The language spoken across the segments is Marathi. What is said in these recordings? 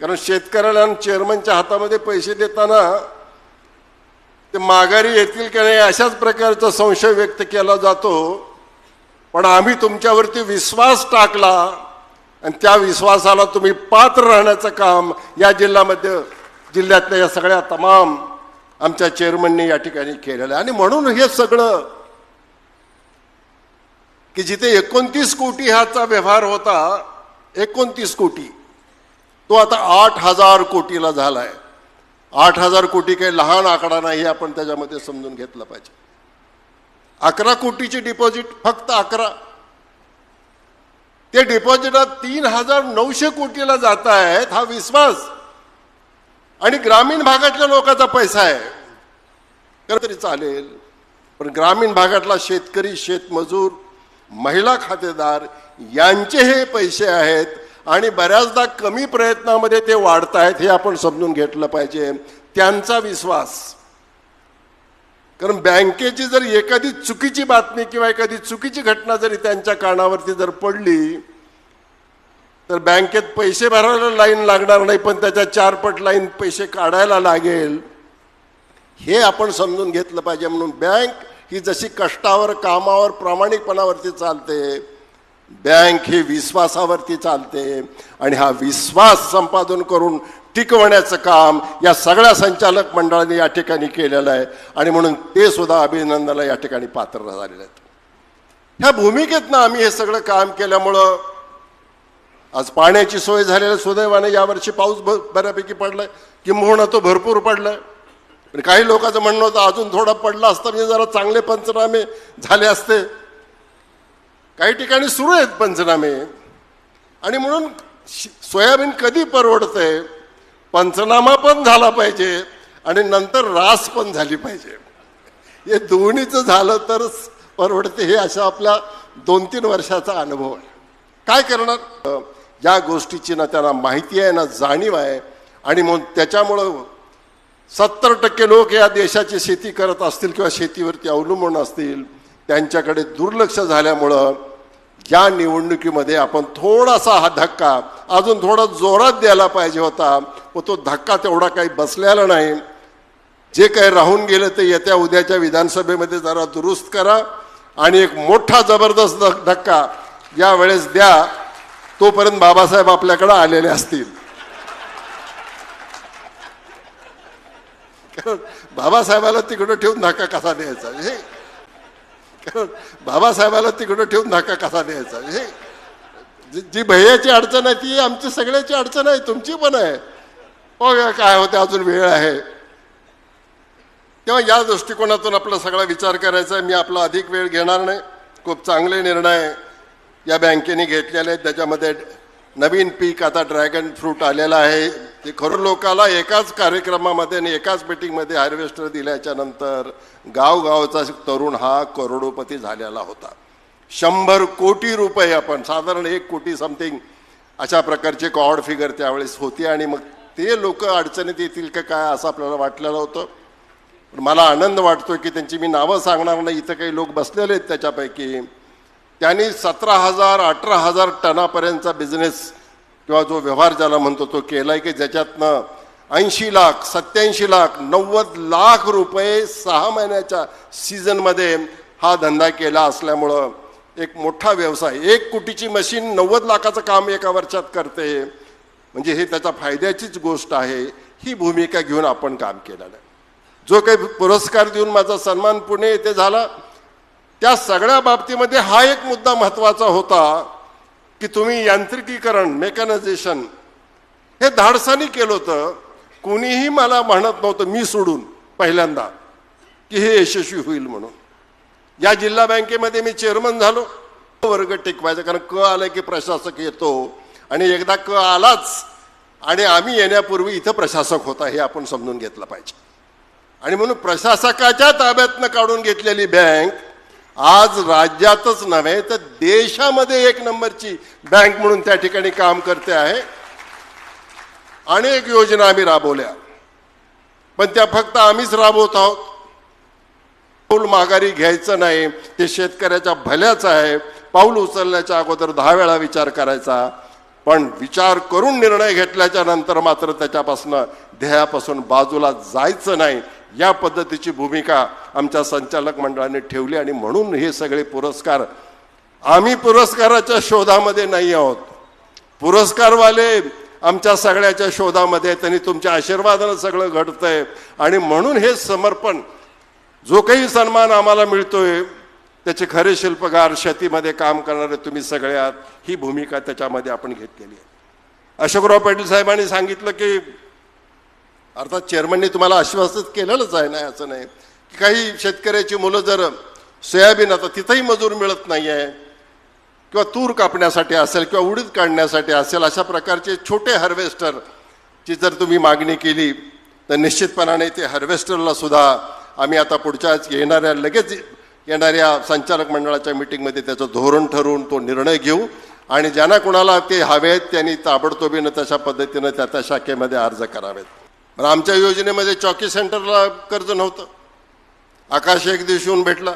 कारण शेतकऱ्याला आणि चेअरमनच्या हातामध्ये पैसे देताना ते माघारी येतील की नाही अशाच प्रकारचा संशय व्यक्त केला जातो. पण आम्ही तुमच्यावरती विश्वास टाकला आणि त्या विश्वासाला तुम्ही पात्र राहण्याचं काम या जिल्ह्यामध्ये जिल्ह्यातल्या या सगळ्या तमाम आमच्या चेअरमनने या ठिकाणी केलेलं आहे. आणि म्हणून हे सगळं की जिथे एकोणतीस कोटी ह्याचा व्यवहार होता एकोणतीस कोटी तो आता आठ हजार कोटीला झाला आहे आठ हजार कोटी काही लहान आकडा नाही हे आपण त्याच्यामध्ये समजून घेतलं पाहिजे. अकरा कोटीचे डिपॉझिट फक्त अकरा. ते डिपॉझिटात तीन हजार नऊशे कोटीला जात आहेत हा विश्वास. आणि ग्रामीण भागातल्या लोकांचा पैसा आहे. खरं तरी चालेल पण ग्रामीण भागातला शेतकरी शेतमजूर महिला खातेदार यांचे हे पैसे आहेत आणि बऱ्याचदा कमी प्रयत्नामध्ये ते वाढत आहेत हे आपण समजून घेतलं पाहिजे. त्यांचा विश्वास. कारण बँकेची जर एखादी चुकीची बातमी किंवा एखादी चुकीची घटना जरी त्यांच्या कानावरती जर पडली तर बँकेत पैसे भरायला लाईन लागणार नाही पण त्याच्या चारपट लाईन पैसे काढायला लागेल. हे आपण समजून घेतलं पाहिजे. म्हणून बँक ही जशी कष्टावर कामावर प्रामाणिकपणावरती चालते बँक ही विश्वासावरती चालते आणि हा विश्वास संपादन करून टिकवण्याचं काम या सगळ्या संचालक मंडळाने या ठिकाणी केलेलं आहे. आणि म्हणून ते सुद्धा अभिनंदनाला या ठिकाणी पात्र झालेले आहेत. ह्या भूमिकेतनं आम्ही हे सगळं काम केल्यामुळं आज पाण्याची सोय झालेल्या सुदैवाने यावर्षी पाऊस ब बऱ्यापैकी पडलाय. किंबहुना तो भरपूर पडलाय. पण काही लोकांचं म्हणणं होतं अजून थोडा पडला असता म्हणजे जरा चांगले पंचनामे झाले असते. काही ठिकाणी सुरू आहेत पंचनामे. आणि म्हणून सोयाबीन कधी परवडतंय? पंचनामा पण झाला पाहिजे आणि नंतर रास पण झाली पाहिजे. हे दोन्हीचं झालं तरच परवडते हे अशा आपल्या दोन तीन वर्षाचा अनुभव आहे. काय करणार? या गोष्टीची ना त्यांना माहिती आहे ना जाणीव आहे आणि मग त्याच्यामुळं सत्तर टक्के लोक या देशाची शेती करत असतील किंवा शेतीवरती अवलंबून असतील त्यांच्याकडे दुर्लक्ष झाल्यामुळं या निवडणुकीमध्ये आपण थोडासा हा धक्का अजून थोडा जोरात द्यायला पाहिजे होता. व तो धक्का तेवढा काही बसलेला नाही. जे काही राहून गेलं ते येत्या उद्याच्या विधानसभेमध्ये जरा दुरुस्त करा. आणि एक मोठा जबरदस्त धक्का या वेळेस द्या. तोपर्यंत बाबासाहेब आपल्याकडे आलेले असतील. कारण बाबासाहेबाला तिकडं ठेवून धक्का कसा द्यायचा? हे कारण बाबासाहेबाला तिकडं ठेवून धक्का कसा द्यायचा? हे जी- जी भैयाची अडचण आहे ती आमची सगळ्याची अडचण आहे तुमची पण आहे. हो काय होते अजून वेळ आहे. तेव्हा या दृष्टिकोनातून आपला सगळा विचार करायचा आहे. मी आपला अधिक वेळ घेणार नाही. खूप चांगले निर्णय या बँकेने घेतलेले आहेत. त्याच्यामध्ये नवीन पीक आता ड्रॅगन फ्रूट आलेलं आहे. ते खरं लोकाला एकाच कार्यक्रमामध्ये आणि एकाच मिटिंगमध्ये हार्वेस्टर दिल्याच्या नंतर गावगावचा तरुण हा करोडोपती झालेला होता. शंभर कोटी रुपये आपण साधारण एक कोटी समथिंग अशा प्रकारचे कॉड फिगर त्यावेळेस होती आणि मग ते लोक अडचणीत येतील का काय असं आपल्याला वाटलेलं होतं. पण मला आनंद वाटतो की त्यांची मी नावं सांगणार नाही इथं काही लोक बसलेले आहेत त्याच्यापैकी. त्यांनी सतरा हजार अठरा हजार टनापर्यंतचा बिझनेस किंवा जो व्यवहार ज्याला म्हणतो तो केला आहे की ज्याच्यातनं ऐंशी लाख सत्याऐंशी लाख नव्वद लाख रुपये सहा महिन्याच्या सीझनमध्ये हा धंदा केला असल्यामुळं एक मोठा व्यवसाय एक कोटीची मशीन नव्वद लाखाचं काम एका वर्षात करते म्हणजे हे त्याच्या फायद्याचीच गोष्ट आहे ही भूमिका घेऊन आपण काम केलेलं आहे. जो काही पुरस्कार देऊन माझा सन्मान पुणे येथे झाला त्या सगळ्या बाबतीमध्ये हा एक मुद्दा महत्त्वाचा होता की तुम्ही यांत्रिकीकरण मेकॅनायझेशन हे धाडसानी केलं होतं. कुणीही मला म्हणत नव्हतं मी सोडून पहिल्यांदा की हे यशस्वी होईल म्हणून. या जिल्हा बँकेमध्ये मी चेअरमन झालो. वर्ग टिकवायचा कारण क आलं की प्रशासक येतो. आणि एकदा क आलाच आणि आम्ही येण्यापूर्वी इथं प्रशासक होता हे आपण समजून घेतलं पाहिजे. आणि म्हणून प्रशासकाच्या ताब्यातनं काढून घेतलेली बँक आज राज्यातच नव्हे तर देशामध्ये एक नंबरची बँक म्हणून त्या ठिकाणी काम करते आहे. अनेक योजना आम्ही राबवल्या. पण त्या फक्त आम्हीच राबवत आहोत. पाऊल माघारी घ्यायचं नाही ते शेतकऱ्याच्या भल्याचं आहे. पाऊल उचलण्याच्या अगोदर दहा वेळा विचार करायचा पण विचार करून निर्णय घेतल्याच्या नंतर मात्र त्याच्यापासून ध्येयापासून बाजूला जायचं नाही. या पद्धतीची भूमिका आमच्या संचालक मंडळाने ठेवली आणि म्हणून हे सगळे पुरस्कार आम्ही पुरस्काराच्या शोधामध्ये नाही आहोत पुरस्कारवाले आमच्या सगळ्याच्या शोधामध्ये आहेत. त्यांनी तुमच्या आशीर्वादानं सगळं घडतंय आणि म्हणून हे समर्पण जो काही सन्मान आम्हाला मिळतोय त्याचे खरे शिल्पकार शेतीमध्ये काम करणारे तुम्ही सगळे आहात ही भूमिका त्याच्यामध्ये आपण घेतलेली आहे अशोकराव पाटील साहेबांनी सांगितलं की अर्थात चेअरमनने तुम्हाला आश्वासित केलेलंच आहे नाही असं नाही. की काही शेतकऱ्याची मुलं जर सोयाबीन आता तिथंही मजूर मिळत नाही आहे किंवा तूर कापण्यासाठी असेल किंवा उडीद काढण्यासाठी असेल अशा प्रकारचे छोटे हार्वेस्टरची जर तुम्ही मागणी केली तर निश्चितपणाने ते हार्वेस्टरला सुद्धा आम्ही आता पुढच्या येणाऱ्या लगेच येणाऱ्या संचालक मंडळाच्या मिटिंगमध्ये त्याचं धोरण ठरवून तो निर्णय घेऊ. आणि ज्यांना कोणाला ते हवे आहेत त्यांनी ताबडतोबीनं तशा पद्धतीनं त्या त्या शाखेमध्ये अर्ज करावेत. पण आमच्या योजनेमध्ये चॉकी सेंटरला कर्ज नव्हतं. आकाश एक दिवशी येऊन भेटला.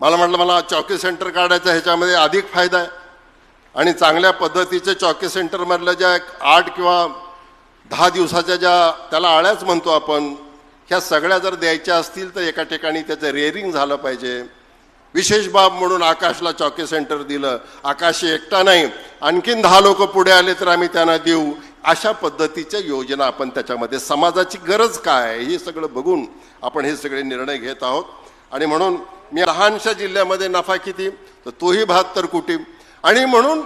मला म्हटलं मला चॉकी सेंटर काढायचं ह्याच्यामध्ये अधिक फायदा आहे. आणि चांगल्या पद्धतीचे चॉकी सेंटरमधल्या ज्या एक आठ किंवा दहा दिवसाच्या ज्या त्याला आळ्याच म्हणतो आपण ह्या सगळ्या जर द्यायच्या असतील तर एका ठिकाणी त्याचं रेअरिंग झालं पाहिजे. विशेष बाब म्हणून आकाशला चॉकी सेंटर दिलं. आकाश एकटा नाही. आणखीन दहा लोक पुढे आले तर आम्ही त्यांना देऊ. अशा पद्धतीच्या योजना आपण त्याच्यामध्ये समाजाची गरज काय आहे हे सगळं बघून आपण हे सगळे निर्णय घेत आहोत. आणि म्हणून मी लहानशा जिल्ह्यामध्ये नफा किती तर तोही बहात्तर कोटी. आणि म्हणून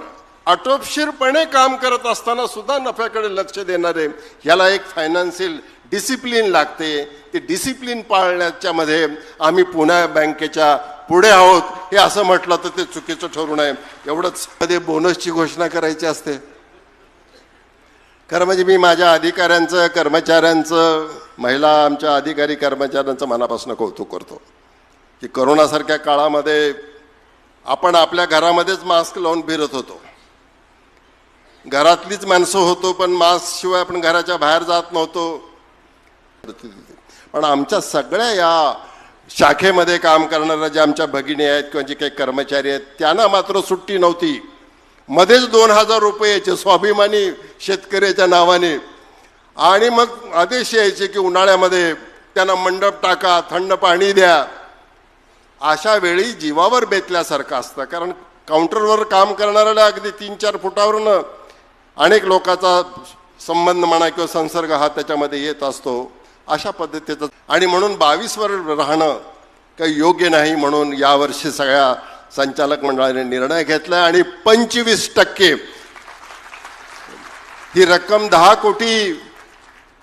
आटोपशीरपणे काम करत असताना सुद्धा नफ्याकडे लक्ष देणारे ह्याला एक फायनान्शियल डिसिप्लिन लागते. ते डिसिप्लिन पाळण्याच्या मध्ये आम्ही पुण्या बँकेच्या पुढे आहोत. हे असं म्हटलं तर ते चुकीचं ठरू नये. एवढंच. मध्ये बोनसची घोषणा करायची असते. खरं म्हणजे मी माझ्या अधिकाऱ्यांचं कर्मचाऱ्यांचं महिला आमच्या अधिकारी कर्मचाऱ्यांचं मनापासून कौतुक करतो. की करोनासारख्या काळामध्ये आपण आपल्या घरामध्येच मास्क लावून फिरत होतो. घरातलीच माणसं होतो पण मास्कशिवाय आपण घराच्या बाहेर जात नव्हतो. पण आमच्या सगळ्या या शाखेमध्ये काम करणाऱ्या ज्या आमच्या भगिनी आहेत किंवा जे काही कर्मचारी आहेत त्यांना मात्र सुट्टी नव्हती. मध्येच दोन हजार रुपये यायचे स्वाभिमानी शेतकऱ्याच्या नावाने. आणि मग आदेश यायचे की उन्हाळ्यामध्ये त्यांना मंडप टाका थंड पाणी द्या. अशा वेळी जीवावर बेतल्यासारखं असतं. कारण काउंटरवर काम करणाऱ्याला अगदी तीन चार फुटावरनं अनेक लोकांचा संबंध म्हणा किंवा संसर्ग हा त्याच्यामध्ये येत असतो. अशा पद्धतीचं. आणि म्हणून बावीसवर राहणं काही योग्य नाही म्हणून यावर्षी सगळ्या संचालक मंडळाने निर्णय घेतला आणि पंचवीस टक्के ही रक्कम दहा कोटी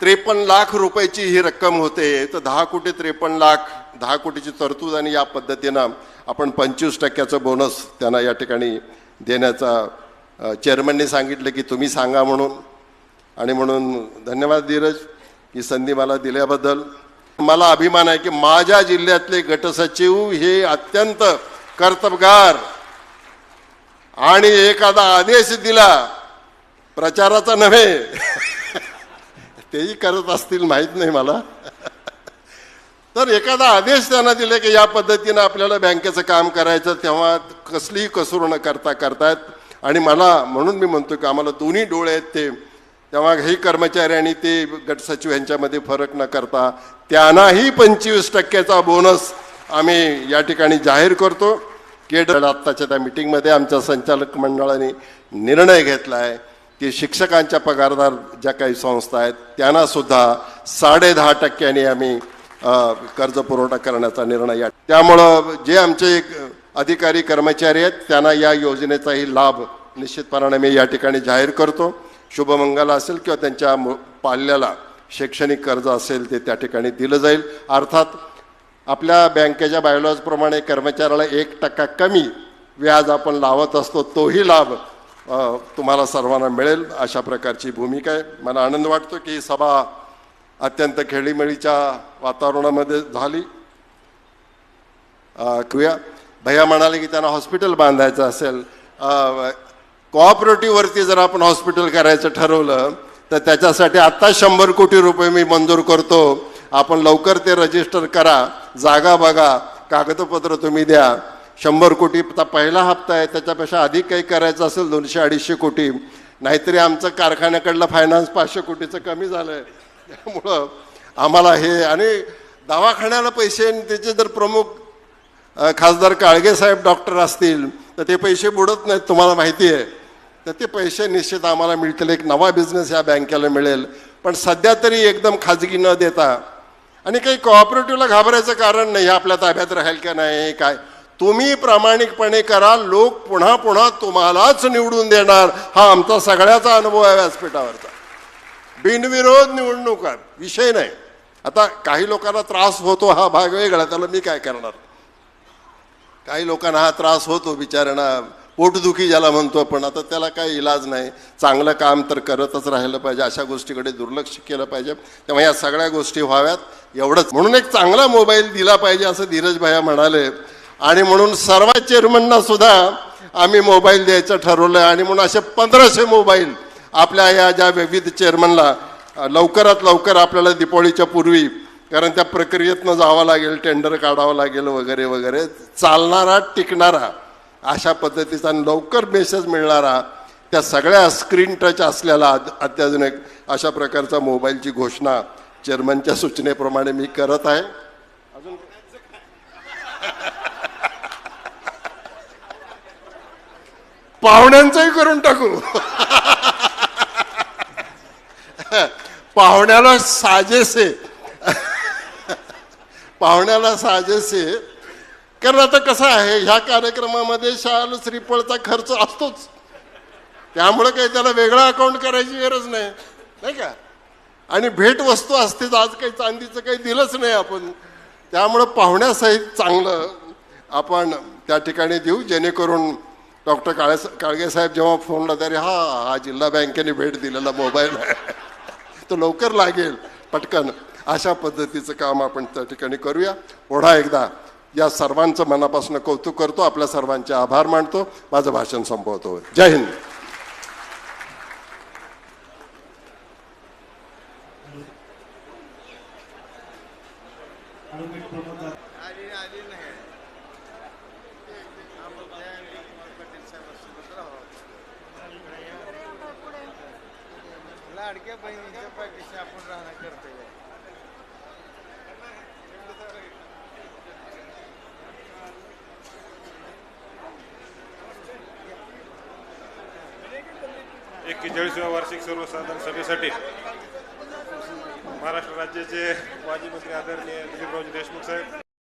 त्रेपन्न लाख रुपयाची ही रक्कम होते. तर दहा कोटी त्रेपन्न लाख दहा कोटीची तरतूद आणि या पद्धतीनं आपण पंचवीस टक्क्याचं बोनस त्यांना या ठिकाणी देण्याचा चेअरमनने सांगितलं की तुम्ही सांगा म्हणून. आणि म्हणून धन्यवाद धीरज ही संधी मला दिल्याबद्दल. मला अभिमान आहे की माझ्या जिल्ह्यातले गटसचिव हे अत्यंत कर्तबगार. आणि एखादा आदेश दिला प्रचाराचा नव्हे. तेही करत असतील माहीत नाही मला. तर एखादा आदेश त्यांना दिले की या पद्धतीनं आपल्याला बँकेचं काम करायचं तेव्हा कसलीही कसूर न करता करतायत. आणि मला म्हणून मी म्हणतो की आम्हाला दोन्ही डोळे आहेत ते. तेव्हा हे कर्मचारी आणि ते गट सचिव यांच्यामध्ये फरक न करता त्यांनाही पंचवीस टक्क्याचा बोनस आम्ही या ठिकाणी जाहीर करतो. केड आत्ताच्या त्या मिटिंगमध्ये आमच्या संचालक मंडळाने निर्णय घेतला आहे की शिक्षकांच्या पगारदार ज्या काही संस्था आहेत त्यांनासुद्धा साडे दहा टक्क्यांनी आम्ही कर्ज पुरवठा करण्याचा निर्णय या त्यामुळं जे आमचे एक अधिकारी कर्मचारी आहेत त्यांना या योजनेचाही लाभ निश्चितपणाने मी या ठिकाणी जाहीर करतो. शुभमंगल असेल किंवा त्यांच्या पाल्याला शैक्षणिक कर्ज असेल ते त्या ठिकाणी दिलं जाईल. अर्थात आपल्या बँकेच्या बायोलॉजप्रमाणे कर्मचाऱ्याला एक टक्का कमी व्याज आपण लावत असतो तोही लाभ तुम्हाला सर्वांना मिळेल. अशा प्रकारची भूमिका आहे. मला आनंद वाटतो की ही सभा अत्यंत खेळीमेळीच्या वातावरणामध्ये झाली. अ, भैया म्हणाले की त्यांना हॉस्पिटल बांधायचं असेल. कोऑपरेटिव्हवरती जर आपण हॉस्पिटल करायचं ठरवलं तर त्याच्यासाठी आत्ता शंभर कोटी रुपये मी मंजूर करतो. आपण लवकर ते रजिस्टर करा. जागा बघा कागदपत्र तुम्ही द्या. शंभर कोटीचा पहिला हप्ता आहे त्याच्यापेक्षा अधिक काही करायचं असेल दोनशे अडीचशे कोटी. नाहीतरी आमचं कारखान्याकडलं फायनान्स पाचशे कोटीचं कमी झालं आहे त्यामुळं आम्हाला हे आणि दवाखान्याला पैसे त्याचे जर प्रमुख खासदार काळगे साहेब डॉक्टर असतील तर ते पैसे बुडत नाहीत तुम्हाला माहिती आहे. तर ते पैसे निश्चित आम्हाला मिळतील. एक नवा बिझनेस या बँकेला मिळेल. पण सध्या तरी एकदम खाजगी न देता आणि काही कॉपरेटिव्हला घाबरायचं कारण नाही हे आपल्या ताब्यात राहील का नाही काय? तुम्ही प्रामाणिकपणे करा लोक पुन्हा पुन्हा तुम्हालाच निवडून देणार. हा आमचा सगळ्याचा अनुभव आहे व्यासपीठावरचा. बिनविरोध निवडणुका विषय नाही. आता काही लोकांना त्रास होतो हा भाग वेगळा त्याला मी काय करणार? काही लोकांना हा त्रास होतो बिचाऱ्यांना पोटदुखी ज्याला म्हणतो आपण आता त्याला काही इलाज नाही. चांगलं काम तर करतच राहिलं पाहिजे अशा गोष्टीकडे दुर्लक्ष केलं पाहिजे. तेव्हा या सगळ्या गोष्टी व्हाव्यात. एवढंच. म्हणून एक चांगला मोबाईल दिला पाहिजे असं धीरज भाया म्हणाले. आणि म्हणून सर्व चेअरमनना सुद्धा आम्ही मोबाईल द्यायचं ठरवलं आणि म्हणून असे पंधराशे मोबाईल आपल्या या ज्या विविध चेअरमनला लवकरात लवकर आपल्याला दीपावलीच्या पूर्वी कारण त्या प्रक्रियेतनं जावं लागेल टेंडर काढावं लागेल वगैरे वगैरे. चालणारा टिकणारा. अशा पद्धतीचा लवकर मेसेज मिळणारा त्या सगळ्या स्क्रीन टच असलेला अत्याधुनिक अशा प्रकारचा मोबाईलची घोषणा चेअरमनच्या सूचनेप्रमाणे मी करत आहे. अजून पाहुण्यांचंही करून टाकू. पाहुण्याला साजेसे. पाहुण्याला साजेसे कारण आता कसं आहे ह्या कार्यक्रमामध्ये शाल श्रीफळचा खर्च असतोच. त्यामुळे काही त्याला वेगळं अकाउंट करायची गरज नाही नाही का? आणि भेट वस्तू असतेच आज काही चांदीचं काही दिलंच नाही आपण. त्यामुळं पाहुण्यासहित चांगलं आपण त्या ठिकाणी देऊ जेणेकरून डॉक्टर काळे काळगे साहेब जेव्हा फोनला तरी हा हा जिल्हा बँकेने भेट दिलेला मोबाईल आहे. तो लवकर लागेल पटकन. अशा पद्धतीचं काम आपण त्या ठिकाणी करूया. ओढा एकदा या सर्वांचं मनापासून कौतुक करतो आपल्या सर्वांचे आभार मानतो. माझं भाषण संपवतो. जय हिंद. लाडक्या बहिणीच्या पाठीशी आपण राहणं करतोय पंचेचाळीसव्या वार्षिक सर्वसाधारण सभेसाठी महाराष्ट्र राज्याचे माजी मंत्री आदरणीय दिलीपरावजी देशमुख साहेब